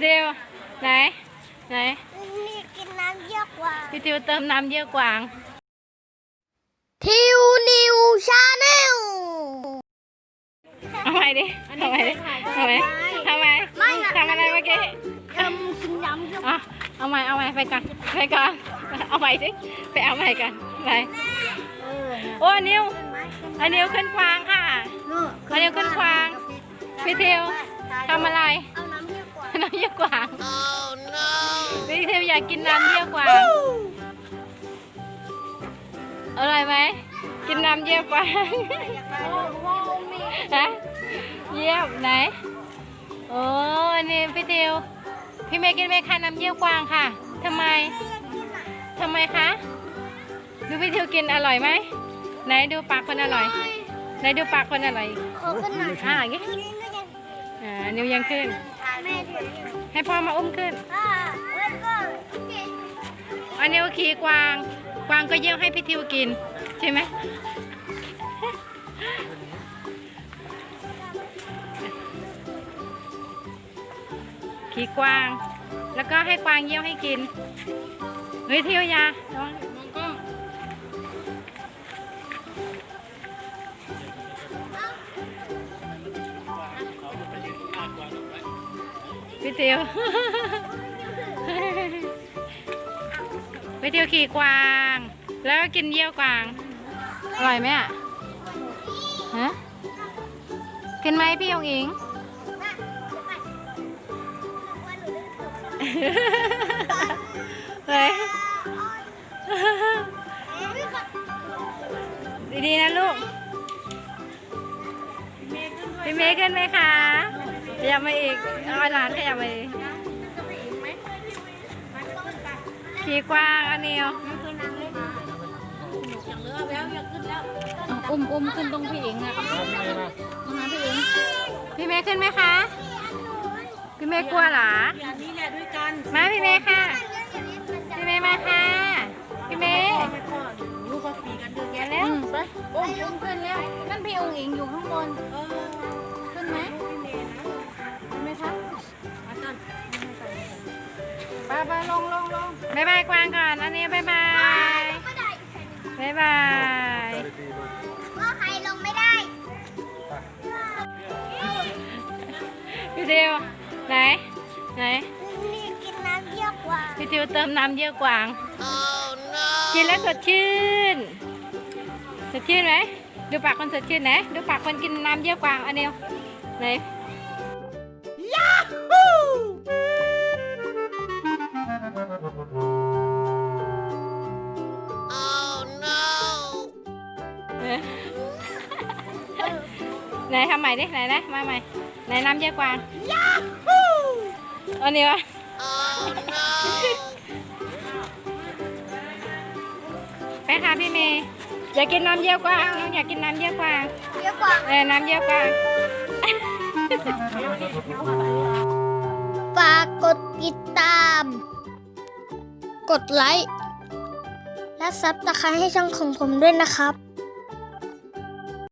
พี่ทิวไหน ไหน นี่กินน้ำเยอะกว่า พี่ทิวเติมน้ำเยอะกว่า ทิวนิวชาแนลเอาใหม่ดิทำไมดิทำไมทำไมทำอะไรเมื่อกี้ทำกินน้ำเยอะอะเอาใหม่เอาใหม่ไปก่อนไปก่อนเอาใหม่สิไปเอาใหม่กันไปโอ้อันนิวอันนิวขึ้นควางค่ะอันนี้ขึ้นควางพี่ทิวทำอะไรเอา น้ำเยอะกว่าน้ำเยี่ยวกวางพี่ทิวอยากกินน้ำเยี่ยวกวาง อร่อยไหม กินน้ำเยี่ยวกวาง ฮะ เยี่ยมไหน โอ้อันนี้พี่ทิวพี่เมย์กินไหมคะน้ำเยี่ยวกวางค่ะ ทำไม ทำไมคะ ดูพี่ทิวกินอร่อยไหม ไหนดูปากคนอร่อย ไหนดูปากคนอร่อย ขอขึ้นหน่อยอ่าอย่างงี้นี่ก็ยังอ่า นิ้วยังขึ้น แม่ถือให้พ่อมาอุ้มขึ้น อ่าแล้วก็โอเคอันนี้ก็ขี่กวาง กวางก็เยี่ยวให้พี่ทิวกิน ใช่ไหม ขี่กวาง แล้วก็ให้กวางเยี่ยวให้กิน เฮ้ยทิวยาระวังมองกล้อง พี่ทิวพี่ทิวขี่กวาง แล้วก็กินเยี่ยวกวาง อร่อยไหมอะฮะกินไหมพี่องอิงเฮ้ยดีๆนะลูกพี่เมย์ขึ้นไหมคะ ขยับมาอีกเอาหลานขยับมาอีกขี่กวางอันนี้อุ้มอุ้มขึ้นตรงพี่อิงอะตรงนั้นพี่อิงพี่เมย์ขึ้นไหมคะ พี่เมย์กลัวเหรออันนี้แหละด้วยกันมาพี่เมย์ค่ะ พี่เมย์มาค่ะ พี่เมย์ไม่พอลูกก็ปีกันเดือนแกแก่แล้วไปอุ้มอุ้มขึ้นแล้วนั่นพี่องอิงอยู่ข้างบนเออ ไปไปลงลงลงบายบายกวางก่อน อันนี้บายบายบายบายว่าใครลงไม่ได้พี่ทิวไหน ไหน นี่กินน้ำเยอะกว่าพี่ทิวเติมน้ำเยอะกวาง กินแล้วสดชื่น สดชื่นไหม ดูปากคนสดชื่นไหน ดูปากคนกินน้ำเยอะกวางอันนี้ไหน ไหนทำใหม่ดิไหนนะมาใหม่ไหนน้ำเยอะกวางอันนี้วะไปค่ะพี่เมย์อยากกินน้ำเยอะกวางน้องอยากกินน้ำเยอะกวางเยอะกว่าเออน้ำเยอะกวางฝากกดติดตาม กดไลค์และซับสไคายให้ช่องของผมด้วยนะครับ